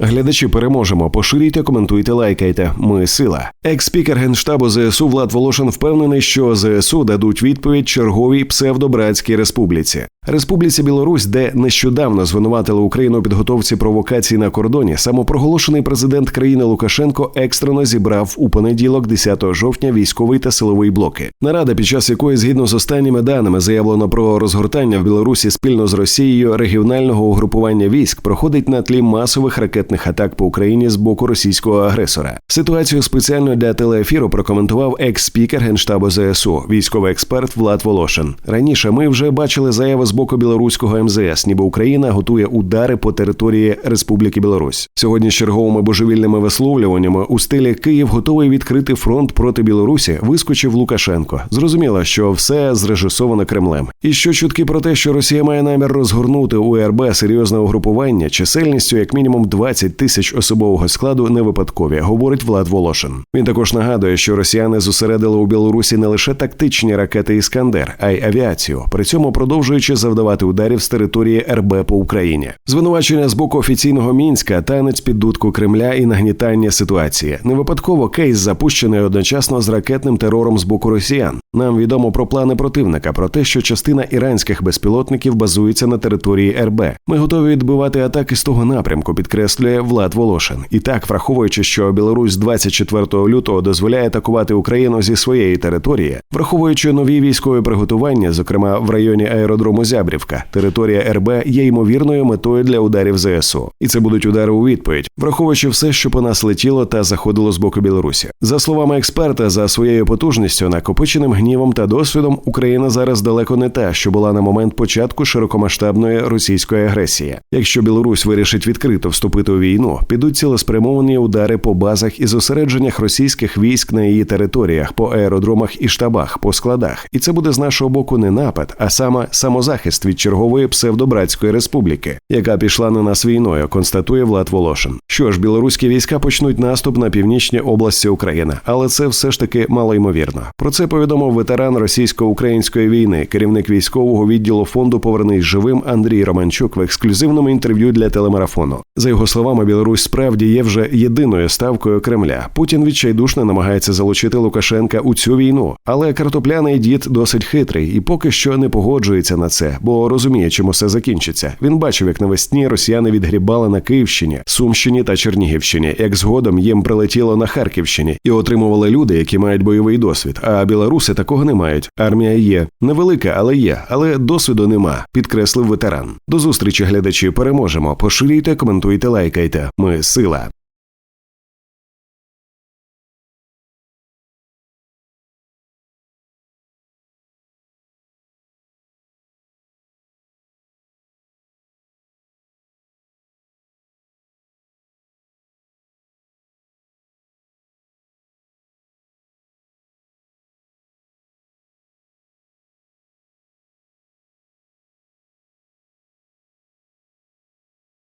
Глядачі переможемо. Поширюйте, коментуйте, лайкайте. Ми сила. Екс-спікер генштабу ЗСУ Влад Волошин впевнений, що ЗСУ дадуть відповідь черговій псевдобратській республіці. Республіці Білорусь, де нещодавно звинуватили Україну у підготовці провокацій на кордоні, самопроголошений президент країни Лукашенко екстрено зібрав у понеділок, 10 жовтня, військовий та силовий блоки. Нарада, під час якої, згідно з останніми даними, заявлено про розгортання в Білорусі спільно з Росією регіонального угрупування військ, проходить на тлі масових ракетних атак по Україні з боку російського агресора. Ситуацію спеціально для телеефіру прокоментував екс-спікер генштабу ЗСУ, військовий експерт Влад Волошин. Раніше ми вже бачили заяву з боку білоруського МЗС, ніби Україна готує удари по території Республіки Білорусь. Сьогодні з черговими божевільними висловлюваннями у стилі Київ готовий відкрити фронт проти Білорусі. Вискочив Лукашенко. Зрозуміло, що все зрежисовано Кремлем. І що чутки про те, що Росія має намір розгорнути у РБ серйозне угрупування, чисельністю як мінімум 20 тисяч особового складу не випадкові, говорить Влад Волошин. Він також нагадує, що росіяни зосередили у Білорусі не лише тактичні ракети Іскандер, а й авіацію. При цьому продовжуючи завдавати ударів з території РБ по Україні. Звинувачення з боку офіційного мінська, танець під дудку Кремля і нагнітання ситуації. Не випадково кейс запущений одночасно з ракетним терором з боку росіян. Нам відомо про плани противника, про те, що частина іранських безпілотників базується на території РБ. Ми готові відбивати атаки з того напрямку, підкреслює Влад Волошин. І так, враховуючи, що Білорусь 24 лютого дозволяє атакувати Україну зі своєї території, враховуючи нові військові приготування, зокрема в районі аеродрому Зябрівка, територія РБ є ймовірною метою для ударів ЗСУ. І це будуть удари у відповідь, враховуючи все, що по нас летіло та заходило з боку Білорусі. За словами експерта, за своєю потужністю, накопиченим гнівом та досвідом, Україна зараз далеко не та, що була на момент початку широкомасштабної російської агресії. Якщо Білорусь вирішить відкрито вступити у війну, підуть цілеспрямовані удари по базах і зосередженнях російських військ на її територіях, по аеродромах і штабах, по складах. І це буде з нашого боку не напад, а саме самозахист від чергової псевдобратської республіки, яка пішла на нас війною, констатує Влад Волошин. Що ж, білоруські війська почнуть наступ на північні області України, але це все ж таки малоймовірно. Про це повідомив ветеран російсько-української війни, керівник військового відділу фонду Повернись живим Андрій Романчук в ексклюзивному інтерв'ю для телемарафону. За його словами, Білорусь справді є вже єдиною ставкою Кремля. Путін відчайдушно намагається залучити Лукашенка у цю війну, але картопляний дід досить хитрий і поки що не погоджується на це, бо розуміє, чим усе закінчиться. Він бачив, як навесні росіяни відгрібали на Київщині, Сумщині та Чернігівщині, як згодом їм прилетіло на Харківщині і отримували люди, які мають бойовий досвід. А білоруси такого не мають. Армія є невелика, але є, але досвіду нема. Підкреслив ветеран. До зустрічі, глядачі. Переможемо. Поширюйте, коментуйте, лайкайте. Ми сила.